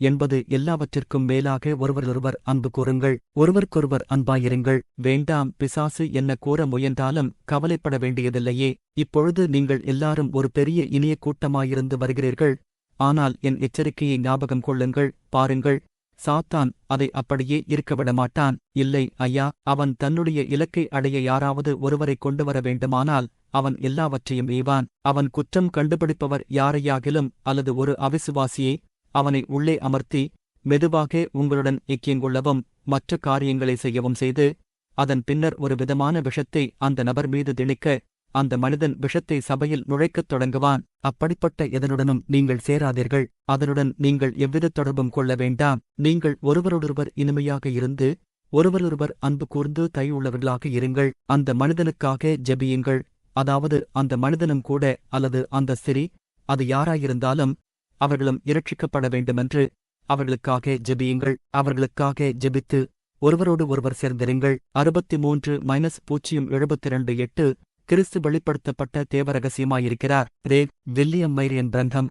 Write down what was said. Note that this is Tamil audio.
என்பது எல்லாவற்றிற்கும் மேலாக ஒருவரொருவர் அன்பு கூறுங்கள் ஒருவருக்கொருவர் அன்பாயிருங்கள். வேண்டாம் பிசாசு என்ன கூற முயன்றாலும் கவலைப்பட வேண்டியதில்லையே. இப்பொழுது நீங்கள் எல்லாரும் ஒரு பெரிய இனிய கூட்டமாயிருந்து வருகிறீர்கள். ஆனால் என் எச்சரிக்கையை ஞாபகம் கொள்ளுங்கள் பாருங்கள். சாத்தான் அதை அப்படியே இருக்கவிட மாட்டான் இல்லை ஐயா அவன் தன்னுடைய இலக்கை அடைய யாராவது ஒருவரை கொண்டு வர வேண்டுமானால் அவன் எல்லாவற்றையும் ஈவான் அவன் குற்றம் கண்டுபிடிப்பவர் யாரையாகிலும் அல்லது ஒரு அவிசுவாசியை அவனை உள்ளே அமர்த்தி மெதுவாக உங்களுடன் இக்கியங்கொள்ளவும் மற்ற காரியங்களை செய்யவும் செய்து அதன் பின்னர் ஒரு விதமான விஷத்தை அந்த நபர் மீது திணிக்க அந்த மனிதன் விஷத்தை சபையில் நுழைக்கத் தொடங்குவான். அப்படிப்பட்ட எதனுடனும் நீங்கள் சேராதீர்கள். அதனுடன் நீங்கள் எவ்வித தொடர்பும் கொள்ள வேண்டாம். நீங்கள் ஒருவரொருவர் இனிமையாக இருந்து ஒருவரொருவர் அன்பு கூர்ந்து தையுள்ளவர்களாக இருங்கள். அந்த மனிதனுக்காக ஜெபியுங்கள். அதாவது அந்த மனிதனும் கூட அல்லது அந்த சிறி அது யாராயிருந்தாலும் அவர்களும் இரட்சிக்கப்பட வேண்டுமென்று அவர்களுக்காக ஜெபியுங்கள். அவர்களுக்காக ஜெபித்து ஒருவரோடு ஒருவர் சேர்ந்திருங்கள். அறுபத்தி மூன்று மைனஸ் பூஜ்ஜியம் எழுபத்திரண்டு எட்டு. கிறிஸ்து வெளிப்படுத்தப்பட்ட தேவரகசியமாயிருக்கிறார். ரே வில்லியம் மைரியன் பிரந்தம்